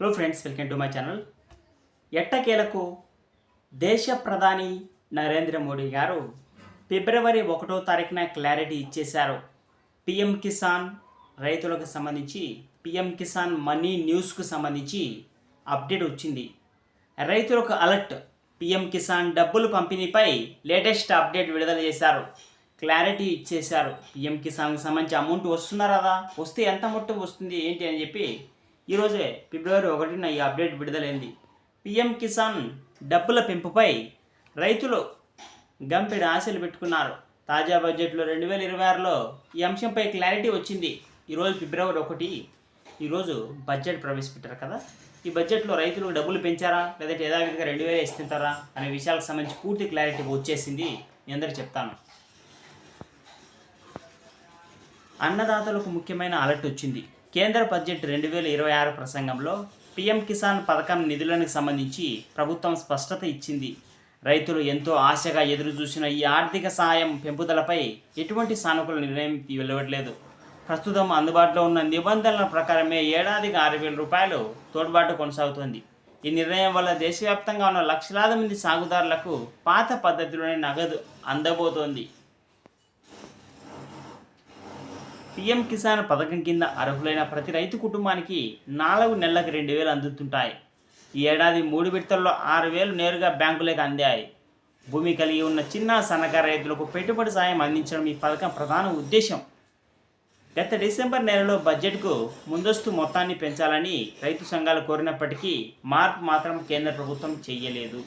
Hello friends welcome to my channel. ఎట్టకేలకు దేశ ప్రధాని నరేంద్ర మోడీ గారు ఫిబ్రవరి ఒకటో తారీఖున క్లారిటీ ఇచ్చేశారు. పిఎం కిసాన్ రైతులకు సంబంధించి పిఎం కిసాన్ మనీ న్యూస్కు సంబంధించి అప్డేట్ వచ్చింది. రైతులకు అలర్ట్ పిఎం కిసాన్ డబ్బులు పంపిణీపై లేటెస్ట్ అప్డేట్ విడుదల చేశారు. క్లారిటీ ఇచ్చేశారు. పిఎం కిసాన్కి సంబంధించి అమౌంట్ వస్తున్నారా వస్తే ఎంత మొత్తం వస్తుంది ఏంటి అని చెప్పి ఈరోజే ఫిబ్రవరి ఒకటిన ఈ అప్డేట్ విడుదలైంది. పిఎం కిసాన్ డబ్బుల పెంపుపై రైతులు గంపెడు ఆశలు పెట్టుకున్నారు. తాజా బడ్జెట్లో రెండు వేల ఇరవై ఆరులో ఈ అంశంపై క్లారిటీ వచ్చింది. ఈరోజు ఫిబ్రవరి ఒకటి ఈరోజు బడ్జెట్ ప్రవేశపెట్టారు కదా. ఈ బడ్జెట్లో రైతులకు డబ్బులు పెంచారా? లేదంటే యథావిధిగా రెండు వేలు ఇస్తుంటారా? అనే విషయాలకు సంబంధించి పూర్తి క్లారిటీ వచ్చేసింది మీ అందరికి చెప్తాను. అన్నదాతలకు ముఖ్యమైన అలర్ట్ వచ్చింది. కేంద్ర బడ్జెట్ రెండు వేల ఇరవై ఆరు ప్రసంగంలో పీఎం కిసాన్ పథకం నిధులకు సంబంధించి ప్రభుత్వం స్పష్టత ఇచ్చింది. రైతులు ఎంతో ఆశగా ఎదురు చూసిన ఈ ఆర్థిక సహాయం పెంపుదలపై ఎటువంటి సానుకూల నిర్ణయం వెలువడలేదు ప్రస్తుతం అందుబాటులో ఉన్న నిబంధనల ప్రకారమే ఏడాదికి ఆరు వేల రూపాయలు తోడ్పాటు కొనసాగుతోంది. ఈ నిర్ణయం వల్ల దేశవ్యాప్తంగా ఉన్న లక్షలాది మంది సాగుదారులకు పాత పద్ధతిలోనే నగదు అందబోతోంది. పీఎం కిసాన్ పథకం కింద అర్హులైన ప్రతి రైతు కుటుంబానికి నాలుగు నెలలకు రెండు వేలు అందుతుంటాయి. ఈ ఏడాది మూడు విడతల్లో ఆరు వేలు నేరుగా బ్యాంకులకు అందాయి. భూమి కలిగి ఉన్న చిన్న సన్నకారు రైతులకు పెట్టుబడి సాయం అందించడం ఈ పథకం ప్రధాన ఉద్దేశం. గత డిసెంబర్ నెలలో బడ్జెట్కు ముందస్తు మొత్తాన్ని పెంచాలని రైతు సంఘాలు కోరినప్పటికీ మార్పు మాత్రం కేంద్ర ప్రభుత్వం చేయలేదు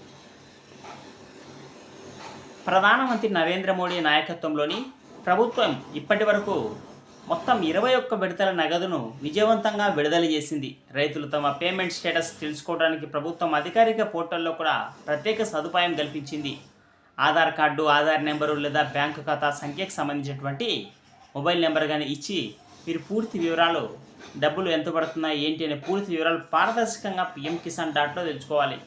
ప్రధానమంత్రి నరేంద్ర మోడీ నాయకత్వంలోని ప్రభుత్వం ఇప్పటి వరకు మొత్తం ఇరవై ఒక్క విడతల నగదును విజయవంతంగా విడుదల చేసింది. రైతులు తమ పేమెంట్ స్టేటస్ తెలుసుకోవడానికి ప్రభుత్వం అధికారిక పోర్టల్లో కూడా ప్రత్యేక సదుపాయం కల్పించింది. ఆధార్ కార్డు ఆధార్ నెంబరు లేదా బ్యాంకు ఖాతా సంఖ్యకు సంబంధించినటువంటి మొబైల్ నెంబర్ కానీ ఇచ్చి మీరు పూర్తి వివరాలు డబ్బులు ఎంత పడుతున్నాయి ఏంటి అనే పూర్తి వివరాలు పారదర్శకంగా పిఎం కిసాన్ డాట్లో తెలుసుకోవాలి.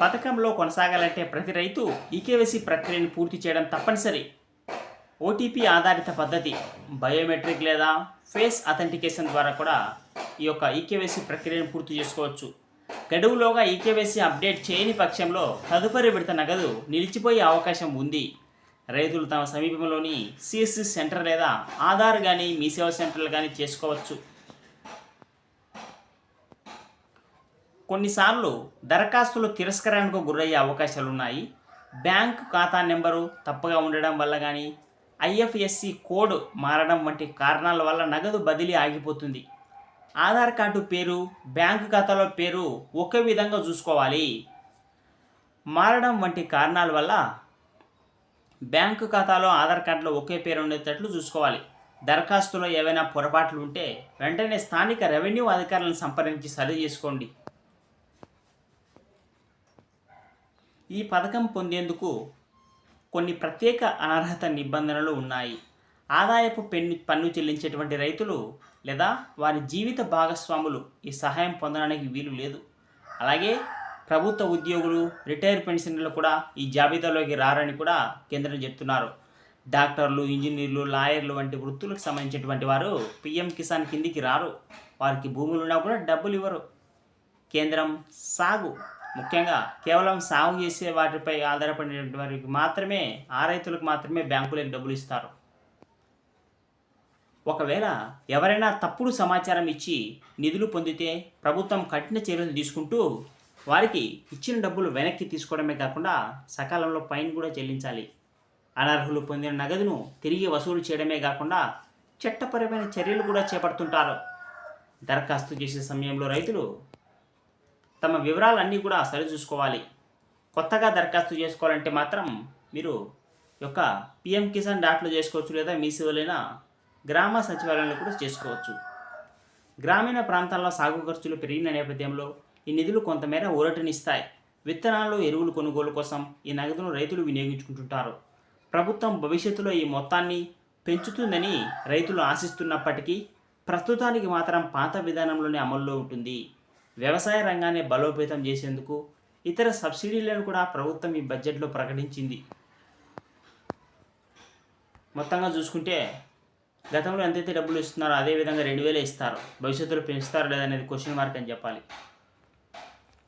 పథకంలో కొనసాగాలంటే ప్రతి రైతు ఈకేవైసీ ప్రక్రియను పూర్తి చేయడం తప్పనిసరి. ఓటీపీ ఆధారిత పద్ధతి బయోమెట్రిక్ లేదా ఫేస్ అథెంటికేషన్ ద్వారా కూడా ఈ యొక్క ఈకేవైసీ ప్రక్రియను పూర్తి చేసుకోవచ్చు. గడువులోగా ఈకేవైసీ అప్డేట్ చేయని పక్షంలో తదుపరి విడత నగదు నిలిచిపోయే అవకాశం ఉంది. రైతులు తమ సమీపంలోని సిఎస్సి సెంటర్ లేదా ఆధార్ కానీ మీ సేవా సెంటర్లు కానీ చేసుకోవచ్చు. కొన్నిసార్లు దరఖాస్తులు తిరస్కరణకు గురయ్యే అవకాశాలు ఉన్నాయి బ్యాంక్ ఖాతా నెంబరు తప్పుగా ఉండడం వల్ల కానీ ఐఎఫ్ఎస్సి కోడ్ మారడం వంటి కారణాల వల్ల నగదు బదిలీ ఆగిపోతుంది. ఆధార్ కార్డు పేరు బ్యాంకు ఖాతాలో పేరు ఒకే విధంగా చూసుకోవాలి. మారడం వంటి కారణాల వల్ల బ్యాంకు ఖాతాలో ఆధార్ కార్డులో ఒకే పేరు ఉండేటట్లు చూసుకోవాలి. దరఖాస్తులో ఏవైనా పొరపాట్లు ఉంటే వెంటనే స్థానిక రెవెన్యూ అధికారులను సంప్రదించి సరి చేసుకోండి. ఈ పథకం పొందేందుకు కొన్ని ప్రత్యేక అనర్హత నిబంధనలు ఉన్నాయి. ఆదాయపు పెన్ను పన్ను చెల్లించేటువంటి రైతులు లేదా వారి జీవిత భాగస్వాములు ఈ సహాయం పొందడానికి వీలు లేదు. అలాగే ప్రభుత్వ ఉద్యోగులు రిటైర్ పెన్షన్లు కూడా ఈ జాబితాలోకి రారని కూడా కేంద్రం చెప్తున్నారు. డాక్టర్లు ఇంజనీర్లు లాయర్లు వంటి వృత్తులకు సంబంధించినటువంటి వారు పిఎం కిసాన్ కిందికి రారు. వారికి భూములు ఉన్నా కూడా డబ్బులు ఇవ్వరు. కేంద్రం సాగు. ముఖ్యంగా కేవలం సాగు చేసే వాటిపై ఆధారపడినటువంటి వారికి మాత్రమే ఆ రైతులకు మాత్రమే బ్యాంకులకు డబ్బులు ఇస్తారు. ఒకవేళ ఎవరైనా తప్పుడు సమాచారం ఇచ్చి నిధులు పొందితే ప్రభుత్వం కఠిన చర్యలు తీసుకుంటూ వారికి ఇచ్చిన డబ్బులు వెనక్కి తీసుకోవడమే కాకుండా సకాలంలో ఫైన్ కూడా చెల్లించాలి. అనర్హులు పొందిన నగదును తిరిగి వసూలు చేయడమే కాకుండా చట్టపరమైన చర్యలు కూడా చేపడుతుంటారు. దరఖాస్తు చేసే సమయంలో రైతులు తమ వివరాలన్నీ కూడా సరిచూసుకోవాలి కొత్తగా దరఖాస్తు చేసుకోవాలంటే మాత్రం మీరు యొక్క పిఎం కిసాన్ డాట్లో చేసుకోవచ్చు లేదా మీ సేవలైన గ్రామ సచివాలయంలో కూడా చేసుకోవచ్చు. గ్రామీణ ప్రాంతాల్లో సాగు ఖర్చులు పెరిగిన నేపథ్యంలో ఈ నిధులు కొంతమేర ఊరటనిస్తాయి. విత్తనాలు ఎరువులు కొనుగోలు కోసం ఈ నగదును రైతులు వినియోగించుకుంటుంటారు. ప్రభుత్వం భవిష్యత్తులో ఈ మొత్తాన్ని పెంచుతుందని రైతులు ఆశిస్తున్నప్పటికీ ప్రస్తుతానికి మాత్రం పాత విధానంలోనే అమల్లో ఉంటుంది. వ్యవసాయ రంగాన్ని బలోపేతం చేసేందుకు ఇతర సబ్సిడీలను కూడా ప్రభుత్వం ఈ బడ్జెట్లో ప్రకటించింది. మొత్తంగా చూసుకుంటే గతంలో ఎంతైతే డబ్బులు ఇస్తున్నారో అదే విధంగా రెండు వేలే ఇస్తారు. భవిష్యత్తులో పెంచుతారో లేదనేది క్వశ్చన్ మార్క్ అని చెప్పాలి.